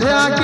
Será que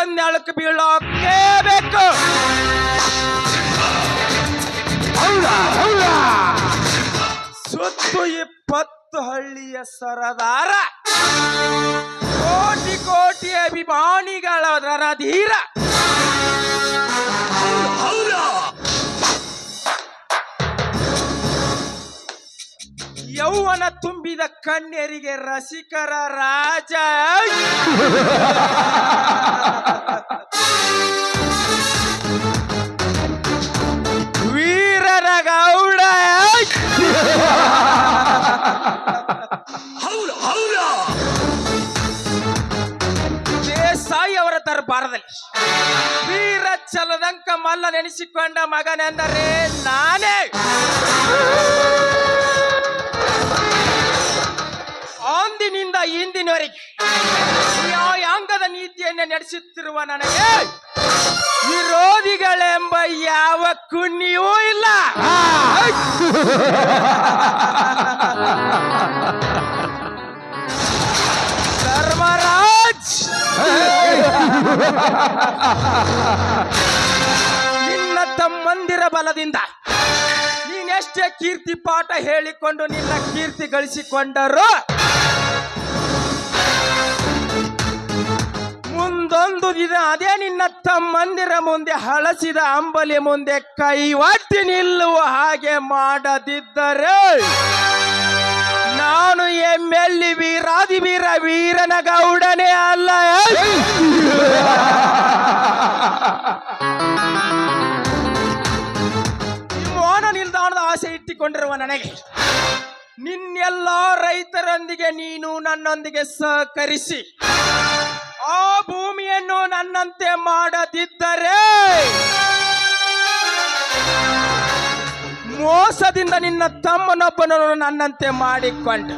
ಹೆಡಕ್ ಮುರುಕೊಂದ್ ಎಳಕ್ ಬೀಳೋಕೆ ಬೇಕು ಸುತ್ತು ಇಪ್ಪತ್ತು ಹಳ್ಳಿಯ ಸರದಾರ. ಕೋಟಿ ಕೋಟಿ ಅಭಿಮಾನಿಗಳ ರಣಧೀರ ಯೌವನ ತುಂಬಿದ ಕಣ್ಯರಿಗೆ ರಸಿಕರ ರಾಜ. ಚಲದಂಕ ಮಲ್ಲ ನೆನೆಸಿಕೊಂಡ ಮಗನೆಂದರೆ ನಾನೇ. ಅಂದಿನಿಂದ ಇಂದಿನವರೆಗೆ ಅಂಗದ ನೀತಿಯನ್ನು ನಡೆಸುತ್ತಿರುವ ನನಗೆ ವಿರೋಧಿಗಳೆಂಬ ಯಾವ ಕುಣ್ಣಿಯೂ ಇಲ್ಲ. ನಿನ್ನ ತಮ್ಮಂದಿರ ಬಲದಿಂದ ನೀನೆಷ್ಟೇ ಕೀರ್ತಿ ಪಾಠ ಹೇಳಿಕೊಂಡು ನಿನ್ನ ಕೀರ್ತಿ ಗಳಿಸಿಕೊಂಡರು, ಮುಂದೊಂದು ದಿನ ಅದೇ ನಿನ್ನ ತಮ್ಮಂದಿರ ಮುಂದೆ ಹಳಸಿದ ಅಂಬಲಿ ಮುಂದೆ ಕೈವಟ್ಟಿ ನಿಲ್ಲುವ ಹಾಗೆ ಮಾಡದಿದ್ದರೆ ನಾನು ಎಮ್ಮೆಲ್ಲಿ ವೀರಾದಿ ವೀರ ವೀರನ ಗೌಡನೇ ಅಲ್ಲ. ವಿಮಾನ ನಿಲ್ದಾಣದ ಆಸೆ ಇಟ್ಟುಕೊಂಡಿರುವ ನನಗೆ, ನಿನ್ನೆಲ್ಲ ರೈತರೊಂದಿಗೆ ನೀನು ನನ್ನೊಂದಿಗೆ ಸಹಕರಿಸಿ, ಆ ಭೂಮಿಯನ್ನು ನನ್ನಂತೆ ಮಾಡದಿದ್ದರೆ ಮೋಸದಿಂದ ನಿನ್ನ ತಮ್ಮನೊಬ್ಬನನ್ನು ನನ್ನಂತೆ ಮಾಡಿಕೊಂಡ.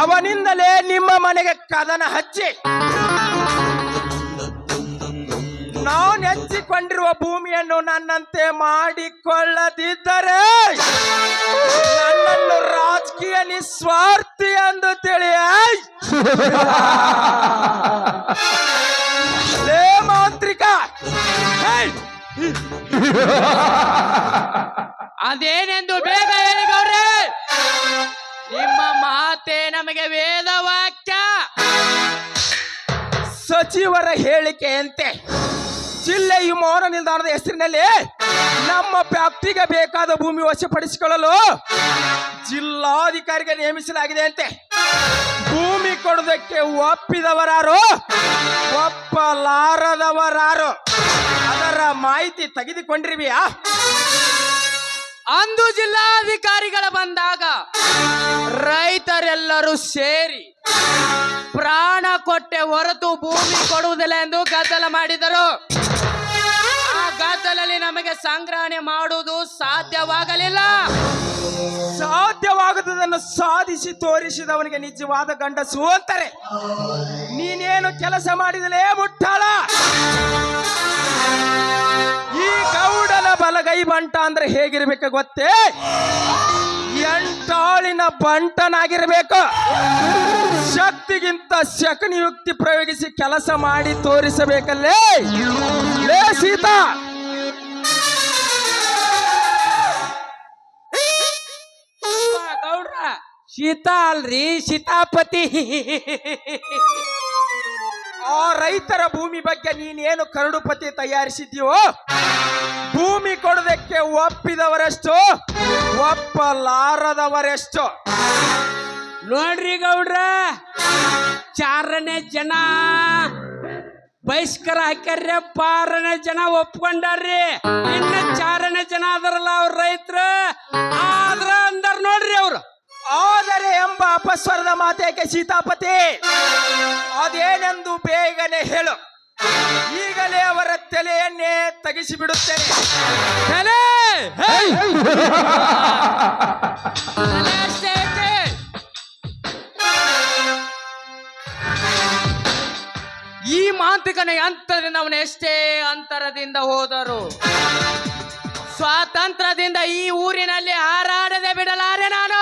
ಅವನಿಂದಲೇ ನಿಮ್ಮ ಮನೆಗೆ ಕದನ ಹಚ್ಚಿ. ನಾನು ಹೆಚ್ಚಿಕೊಂಡಿರುವ ಭೂಮಿಯನ್ನು ನನ್ನಂತೆ ಮಾಡಿಕೊಳ್ಳದಿದ್ದರೆ ನನ್ನನ್ನು ರಾಜಕೀಯ ನಿಸ್ವಾರ್ಥಿ ಎಂದು ತಿಳಿಯ ಮಾಂತ್ರಿಕ! ಅದೇನೆಂದು ಬೇಗ ಹೇಳಿ ಗೌರಿ ನಿಮ್ಮ ಮಾತೆ ನಮಗೆ ವೇದ ವಾಕ್ಯ. ಸಚಿವರ ಹೇಳಿಕೆಯಂತೆ ಜಿಲ್ಲೆಯ ಮೌನ ನಿಲ್ದಾಣದ ಹೆಸರಿನಲ್ಲಿ ನಮ್ಮ ವ್ಯಾಪ್ತಿಗೆ ಬೇಕಾದ ಭೂಮಿ ವಶಪಡಿಸಿಕೊಳ್ಳಲು ಜಿಲ್ಲಾಧಿಕಾರಿಗೆ ನೇಮಿಸಲಾಗಿದೆ ಅಂತೆ. ಭೂಮಿ ಕೊಡೋದಕ್ಕೆ ಒಪ್ಪಿದವರಾರು, ಒಪ್ಪಲಾರದವರಾರು. ಅದರ ಮಾಹಿತಿ ತೆಗೆದುಕೊಂಡಿರಿವಿಯಾ? ಅಂದು ಜಿಲ್ಲಾಧಿಕಾರಿಗಳ ಬಂದಾಗ ರೈತರೆಲ್ಲರೂ ಸೇರಿ ಪ್ರಾಣ ಕೊಟ್ಟೆ ಹೊರತು ಭೂಮಿ ಕೊಡುವುದಿಲ್ಲ ಎಂದು ಗದ್ದಲ ಮಾಡಿದರು. ಆ ಗದ್ದಲಲ್ಲಿ ನಮಗೆ ಸಂಗ್ರಹಣೆ ಮಾಡುವುದು ಸಾಧ್ಯವಾಗಲಿಲ್ಲ. ಸಾಧ್ಯವಾಗದನ್ನು ಸಾಧಿಸಿ ತೋರಿಸಿದವನಿಗೆ ನಿಜವಾದ ಗಂಡಸು ಅಂತಾರೆ ನೀನೇನು ಕೆಲಸ ಮಾಡಿದಲೇ ಮುಟ್ಟಾಳ? ಈ ಗೌಡನ ಬಲಗೈ ಬಂಟ ಅಂದ್ರೆ ಹೇಗಿರ್ಬೇಕು ಗೊತ್ತೇ? ಎಂಟಾಳಿನ ಬಂಟನಾಗಿರ್ಬೇಕು. ಶಕ್ತಿಗಿಂತ ಶಕನಿ ಯುಕ್ತಿ ಪ್ರಯೋಗಿಸಿ ಕೆಲಸ ಮಾಡಿ ತೋರಿಸಬೇಕಲ್ಲೇ? ಲೇ ಸೀತಾ! ಗೌಡ್ರ, ಸೀತಾ ಅಲ್ರಿ, ಸೀತಾಪತಿ. ಆ ರೈತರ ಭೂಮಿ ಬಗ್ಗೆ ನೀನೇನು ಕರಡುಪತಿ ತಯಾರಿಸಿದ್ಯೋ ಭೂಮಿ ಕೊಡೋದಕ್ಕೆ ಒಪ್ಪಿದವರೆಷ್ಟು? ಒಪ್ಪಲಾರದವರೆಷ್ಟು? ನೋಡ್ರಿ ಗೌಡ್ರ, ಚಾರನೇ ಜನ, ಬಹಿಷ್ಕಾರ ಹಾಕ್ಯಾರ್ರಿ ಪಾರನೇ ಜನ ಒಪ್ಕೊಂಡಾರ್ರಿ. ಇನ್ನ ಚಾರನೇ ಜನ ಅದರಲ್ಲ ಅವ್ರ ರೈತರು. ಆದ್ರ ಆದರೆ ಎಂಬ ಅಪಸ್ವರದ ಮಾತೇಕೆ ಸೀತಾಪತಿ? ಅದೇನೆಂದು ಬೇಗನೆ ಹೇಳು. ಈಗಲೇ ಅವರ ತಲೆಯನ್ನೇ ತಗಿಸಿ ಬಿಡುತ್ತೇನೆ ತಲೆ ಈ ಮಾಂತ್ರಿಕನ ಅಂತರದಿಂದ ಅವನು ಎಷ್ಟೇ ಅಂತರದಿಂದ ಹೋದರು, ಸ್ವಾತಂತ್ರ್ಯದಿಂದ ಈ ಊರಿನಲ್ಲಿ ಹಾರಾಡದೆ ಬಿಡಲಾರೆ ನಾನು.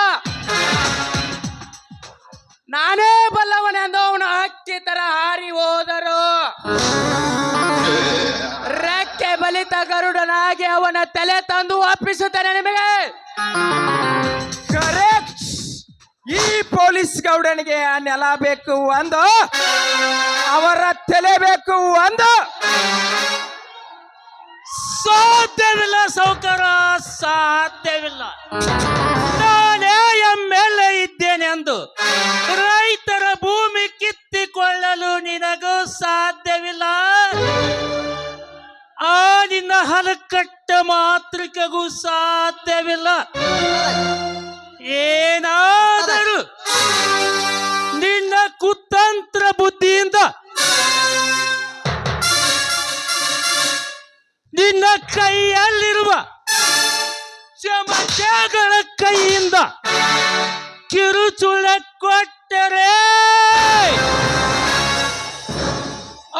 ನಾನೇ ಬಲ್ಲವನೆಂದು ಅವನು ಹಕ್ಕಿ ತರ ಹಾರಿ ಹೋದರು. ರೆಕ್ಕೆ ಬಲಿತ ಗರುಡನಾಗಿ ಅವನ ತಲೆ ತಂದು ಒಪ್ಪಿಸುತ್ತೇನೆ ನಿಮಗೆ. ಈ ಪೊಲೀಸ್ ಗೌಡನಿಗೆ ನೆಲ ಬೇಕು ಒಂದು ಅವರ ತಲೆ ಬೇಕು ಒಂದು ಸಾಧ್ಯವಿಲ್ಲ ಸೌಕರ, ಸಾಧ್ಯವಿಲ್ಲ. ನಾನೇ ಕಿರುಚುಳ ಕೊಟ್ಟರೆ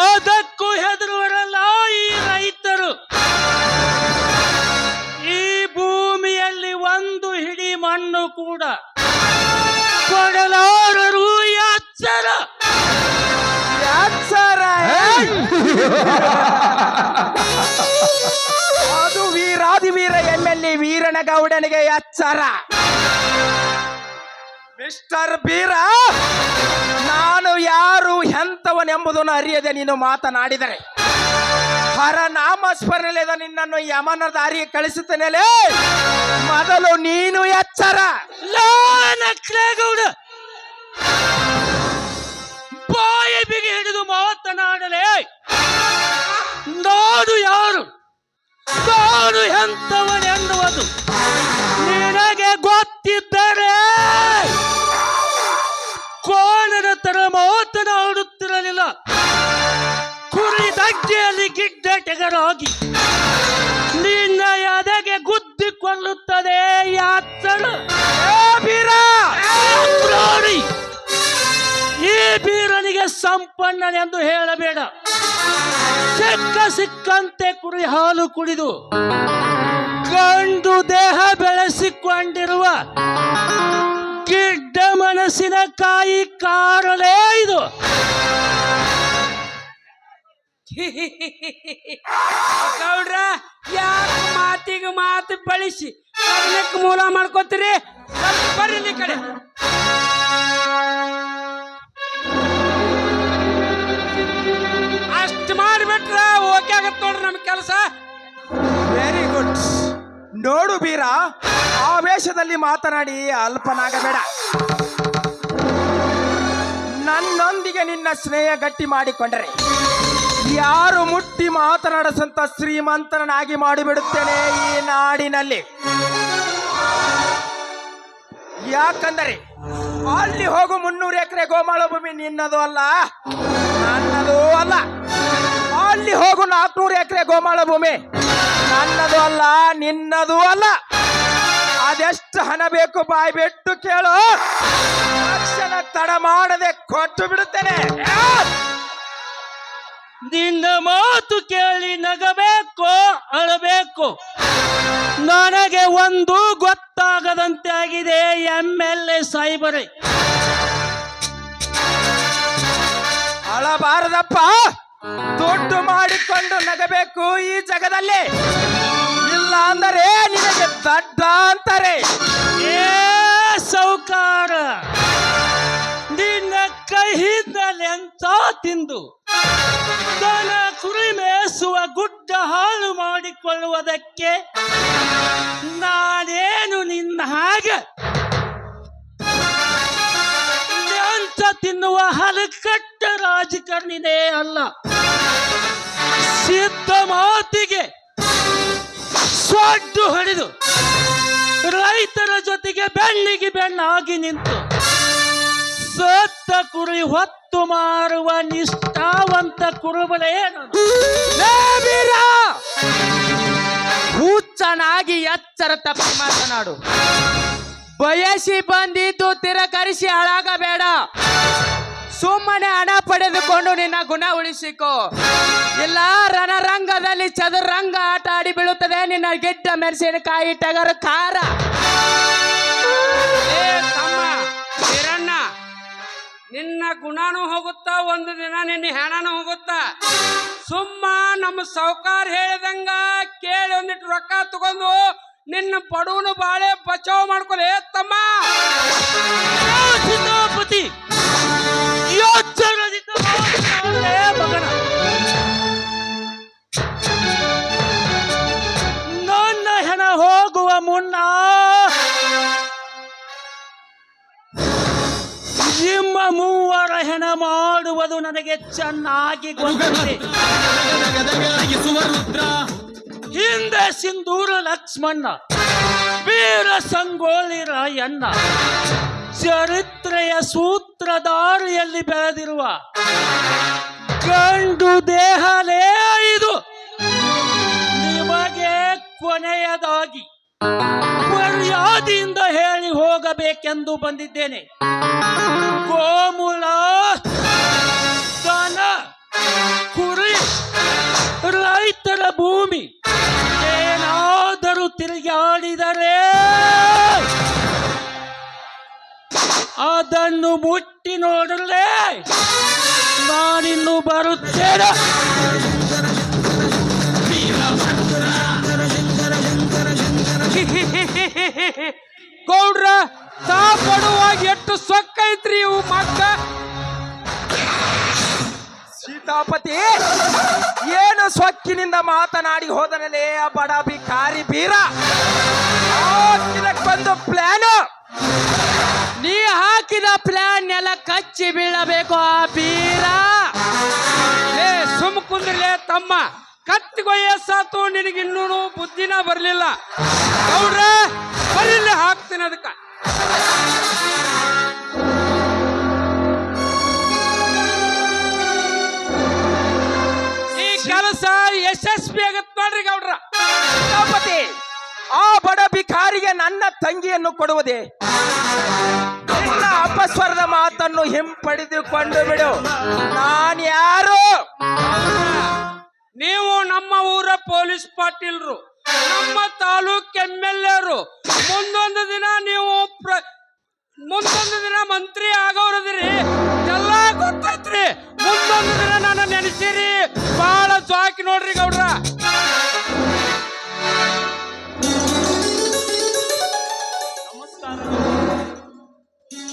ಅದಕ್ಕೂ ಹೆದರುವರಲ್ಲ ಈ ರೈತರು. ಈ ಭೂಮಿಯಲ್ಲಿ ಒಂದು ಹಿಡಿ ಮಣ್ಣು ಕೂಡ ಕೊಡಲಾರರು ಎಚ್ಚರ ಯಾಕ್ ಸರ ಅದು ವೀರಾದಿ ವೀರ ಎಂ ಎಲ್ ಎ ವೀರನಗೌಡನಿಗೆ ಎಚ್ಚರ ಮಿಸ್ಟರ್ ಬೀರ ನಾನು ಯಾರು ಎಂತವನೆಂಬುದನ್ನು ಅರಿಯದೆ ನೀನು ಮಾತನಾಡಿದರೆ. ಹರ ನಾಮಸ್ಮರಣೆದ ನಿನ್ನನ್ನು ಯಮನ ದಾರಿಗೆ ಕಳಿಸುತ್ತೇನೆ ಮೊದಲು ನೀನು ಎಚ್ಚರ. ಬಾಯಿ ಬಿಗಿ ಹಿಡಿದು ಮಾತನಾಡಲೇ. ನಾನು ಯಾರು? ನಾನು ಎಂತವನೆನ್ನುವುದು ನಿನಗೆ ಗಿಡ್ಡ ಟೆಗರಾಗಿ ನಿನ್ನ ಎದೆಗೆ ಗುದ್ದಿಕೊಳ್ಳುತ್ತದೆ ಯಾತನು? ಈ ಬೀರನಿಗೆ ಸಂಪನ್ನನೆಂದು ಹೇಳಬೇಡ. ಸಿಕ್ಕ ಸಿಕ್ಕಂತೆ ಕುರಿ ಹಾಲು ಕುಡಿದು ಕಂಡು ದೇಹ ಬೆಳೆಸಿಕೊಂಡಿರುವ ಗಿಡ್ಡ ಮನಸ್ಸಿನ ಕಾಯಿ ಕಾರಲೇ ಇದು. ಗೌಡ್ರ ಯಾಕೆ ಮಾತಿಗೆ ಮಾತು ಬಳಸಿ ಮೂಲ ಮಾಡ್ಕೋತೀರಿ? ನೀ ಕಡೆ. ಅಷ್ಟು ಮಾಡಿಬಿಟ್ರ ಓಕೆ ಆಗತ್ತೆ ನೋಡ್ರಿ ನಮ್ ಕೆಲಸ. ವೆರಿ ಗುಡ್ ನೋಡು ಬೀರ, ಆವೇಶದಲ್ಲಿ ಮಾತನಾಡಿ ಅಲ್ಪನಾಗಬೇಡ. ನನ್ನೊಂದಿಗೆ ನಿನ್ನ ಸ್ನೇಹ ಗಟ್ಟಿ ಮಾಡಿಕೊಂಡರೆ. ಯಾರು ಮುಟ್ಟಿ ಮಾತನಾಡಸಂತ ಶ್ರೀಮಂತನಾಗಿ ಮಾಡಿಬಿಡುತ್ತೇನೆ ಈ ನಾಡಿನಲ್ಲಿ? ಯಾಕಂದರೆ ಅಲ್ಲಿ ಹೋಗು ಮುನ್ನೂರು ಎಕರೆ ಗೋಮಾಳ ಭೂಮಿ ನಿನ್ನದು ಅಲ್ಲ, ನನ್ನದು ಅಲ್ಲ. ಅಲ್ಲಿ ಹೋಗು ನಾಲ್ಕುನೂರು ಎಕರೆ ಗೋಮಾಳ ಭೂಮಿ ನನ್ನದು ಅಲ್ಲ, ನಿನ್ನದು ಅಲ್ಲ. ಅದೆಷ್ಟು ಹಣ ಬೇಕು ಬಾಯಿ ಬಿಟ್ಟು ಕೇಳು. ತಕ್ಷಣ ತಡ ಮಾಡದೆ ಕೊಟ್ಟು ಬಿಡುತ್ತೇನೆ. ನಿನ್ನ ಮಾತು ಕೇಳಿ ನಗಬೇಕು ಅಳಬೇಕು. ನನಗೆ ಒಂದು ಗೊತ್ತಾಗದಂತೆ ಆಗಿದೆ ಎಂ ಎಲ್ ಎ ಸಾಯಿಬರೇ ಅಳಬಾರದಪ್ಪ. ದುಡ್ಡು ಮಾಡಿಕೊಂಡು ನಗಬೇಕು ಈ ಜಗದಲ್ಲಿ. ಇಲ್ಲ ಅಂದರೆ ನಿನಗೆ ದಡ್ಡ ಅಂತಾರೆ. ಏ ಸೌಕಾರ ನಿನ್ನ ಕೈಯಿಂದ ಅಂತ ತಿಂದು. ದನ ಕುರಿ ಮೇಸುವ ಗುಡ್ಡ ಹಾಳು ಮಾಡಿಕೊಳ್ಳುವುದಕ್ಕೆ ನಾನೇನು ನಿನ್ನ ಹಾಗೆ? ಅಂತ ತಿನ್ನುವ ಹಲಕಟ್ಟ ರಾಜಕಾರಣಿನೇ ಅಲ್ಲ. ಸಿದ್ಧ ಮಾತಿಗೆ ಸೊಡ್ಡು ಹೊಡೆದು ರೈತರ ಜೊತೆಗೆ ಬೆಣ್ಣಿಗೆ ಬೆಣ್ಣಾಗಿ ನಿಂತು. ಸತ್ತ ಕುರಿ ಹೊತ್ತು ಮಾರುವ ನಿಷ್ಠಾವಂತ ಕುರುಬಲೇ! ಹುಚ್ಚನಾಗಿ ಎಚ್ಚರ ತಪ್ಪಿ ಮಾತನಾಡು. ಬಯಸಿ ಬಂದಿದ್ದು ತಿರಕರಿಸಿ ಹಾಳಾಗಬೇಡ. ಸುಮ್ಮನೆ ಹಣ ಪಡೆದುಕೊಂಡು ನಿನ್ನ ಗುಣ ಉಳಿಸಿಕೋ. ಇಲ್ಲ ರಣರಂಗದಲ್ಲಿ ಚದುರಂಗ ಆಟ ಆಡಿ ಬೀಳುತ್ತದೆ. ನಿನ್ನ ಗಿಡ್ಡ ಮೆಣಸಿನಕಾಯಿ ಟಗರು ಖಾರ. ನಿನ್ನ ಗುಣನೂ ಹೋಗುತ್ತಾ ಒಂದು ದಿನ ನಿನ್ನ ಹೆಣನೂ ಹೋಗುತ್ತಾ? ಸುಮ್ಮ ನಮ್ಮ ಸಾವುಕಾರ ಹೇಳಿದಂಗ ಕೇಳಿ ಒಂದಿಟ್ಟು ರೊಕ್ಕ ತಗೊಂಡು ನಿನ್ನ ಪಡುವನು ಬಾಳೆ ಬಚಾವ್ ಮಾಡ್ಕೊಲೆ ತಮ್ಮ! ಸಿದ್ಧಾಪತಿ ಮಗನ! ನನ್ನ ಹೆಣ ಹೋಗುವ ಮುನ್ನ ನಿಮ್ಮ ಮೂವರ ಹೆಣ ಮಾಡುವುದು ನನಗೆ ಚೆನ್ನಾಗಿ ಗೊತ್ತಿದೆ. ಹಿಂದೆ ಸಿಂಧೂರ ಲಕ್ಷ್ಮಣ್ಣ, ವೀರ ಸಂಗೋಳಿ ರಾಯಣ್ಣ, ಚರಿತ್ರೆಯ ಸೂತ್ರಧಾರಿಯಲ್ಲಿ ಬೆಳೆದಿರುವ ಗಂಡು ದೇಹಲೇ ಇದು. ನಿಮಗೆ ಕೊನೆಯದಾಗಿ ಮರ್ಯಾದೆಯಿಂದ ಹೇಳಿ ಹೋಗಬೇಕೆಂದು ಬಂದಿದ್ದೇನೆ. ಗೋಮುಲ ದನ ಕುರಿ ರೈತರ ಭೂಮಿ. ಏನಾದರೂ ತಿರುಗಾಡಿದರೆ ಅದನ್ನು ಮುಟ್ಟಿ ನೋಡಲೇ ನಾನಿನ್ನು ಬರುತ್ತೇನೆ. ಗೌಡ್ರ ತಾ ಪಡುವಾಗ ಎಷ್ಟು ಸೊಕ್ಕ. ಐತ್ರಿ ಮಗ್ಗ ಸೀತಾಪತಿ, ಏನು ಸೊಕ್ಕಿನಿಂದ ಮಾತನಾಡಿ ಹೋದನಲೇ, ಆ ಬಡ ಬಿಕಾರಿ ಬೀರ. ಬಂದು ಪ್ಲಾನು ನೀ ಹಾಕಿದ ಪ್ಲಾನ್ ಎಲ್ಲ ಕಚ್ಚಿ ಬೀಳಬೇಕು ಆ ಬೀರ. ಏ ಸುಮ್ ಕುಂದ್ರಲೇ ತಮ್ಮ. ನಿನಗೆ ನಿನಗಿನ್ನೂ ಬುದ್ಧಿನ ಬರಲಿಲ್ಲ. ಅವ್ರ ಬರಿಲ್ಲ ಹಾಕ್ತೀನಿ ಅದಕ್ಕ. ಯಶಸ್ವಿ ಆಗತ್ ನೋಡ್ರಿ ಗೌಡ್ರ. ಸೀತಾಪತಿ ಆ ಬಡ ಬಿಕಾರಿಗೆ ನನ್ನ ತಂಗಿಯನ್ನು ಕೊಡುವುದೇ? ನಿನ್ನ ಅಪಸ್ವರದ ಮಾತನ್ನು ಹಿಂಪಡೆದುಕೊಂಡು ಬಿಡು. ನಾನು ಯಾರು? ನೀವು ನಮ್ಮ ಊರ ಪೊಲೀಸ್ ಪಾಟೀಲ್ರು, ನಮ್ಮ ತಾಲೂಕ್ ಎಂ ಎಲ್ ಮುಂದೊಂದು ದಿನ ನೀವು ಮುಂದೊಂದು ದಿನ ಮಂತ್ರಿ ಆಗೋರದ್ರಿ ಎಲ್ಲ ಗೊತ್ತೈತ್ರಿ. ಮುಂದೊಂದು ದಿನ ನಾನು ನೆನೆಸಿರಿ. ಬಹಳ ಜಾಕಿ ನೋಡ್ರಿ ಗೌಡ್ರ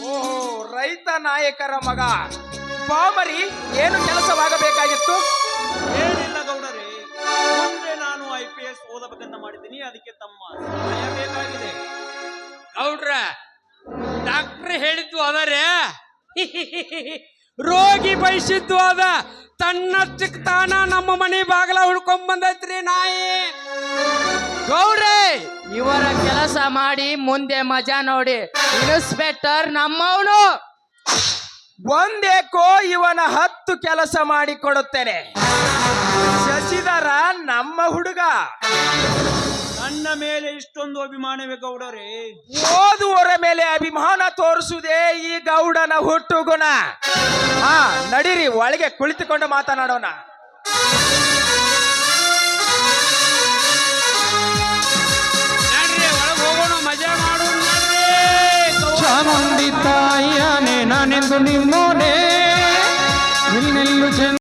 ಓಹೋ ರೈತ ನಾಯಕರ ಮಗ. ಪಾಮರಿ ಏನು ಕೆಲಸವಾಗಬೇಕಾಗಿತ್ತು? ಏನಿಲ್ಲ ಗೌಡರೇ ಮುಂದೆ ನಾನು ಐ ಪಿ ಎಸ್ ಓದಬೇಕಂತ ಮಾಡಿದ್ದೀನಿ ಅದಕ್ಕೆ ತಮ್ಮ ಸಹಾಯ ಬೇಕಾಗಿದೆ. ಗೌಡ್ರ ಡಾಕ್ಟ್ರ್ ಹೇಳಿದ್ದು ಅದರೇ? ರೋಗಿ ಬಯಸಿದ್ದು ಅದ. ತನ್ನಷ್ಟಕ್ಕೆ ತಾನ ನಮ್ಮ ಮನೆ ಬಾಗಲ ಹುಡ್ಕೊಂಡ್ ಬಂದೈತ್ರಿ ನಾಯಿ. ಗೌಡ್ರೆ, ಇವರ ಕೆಲಸ ಮಾಡಿ ಮುಂದೆ ಮಜಾ ನೋಡಿ. ಇನ್ಸ್ಪೆಕ್ಟರ್ ನಮ್ಮವನು. ಒಂದೇಕೋ ಇವನ ಹತ್ತು ಕೆಲಸ ಮಾಡಿ ಕೊಡುತ್ತೇನೆ. ಶಶಿಧರ ನಮ್ಮ ಹುಡುಗ. ನನ್ನ ಮೇಲೆ ಇಷ್ಟೊಂದು ಅಭಿಮಾನವೇ ಗೌಡರೇ. ಓದುವರ ಮೇಲೆ ಅಭಿಮಾನ ತೋರಿಸುವುದೇ ಈ ಗೌಡನ ಹುಟ್ಟು ಗುಣ ಹಾ ನಡೀರಿ ಒಳಗೆ ಕುಳಿತುಕೊಂಡು ಮಾತನಾಡೋಣ. ನಡ್ರಿ ಒಳಗೆ ಹೋಗೋಣ ಮಜಾ ಮಾಡೋಣ ನಡ್ರಿ. ಚಾಮುಂಡಿ ತಾಯಿಯನೇ ನಾನೆಂದು ನಿಮ್ಮೋನೆ. ನಿನ್ನೆಲ್ಲು ಚೆನ್ನ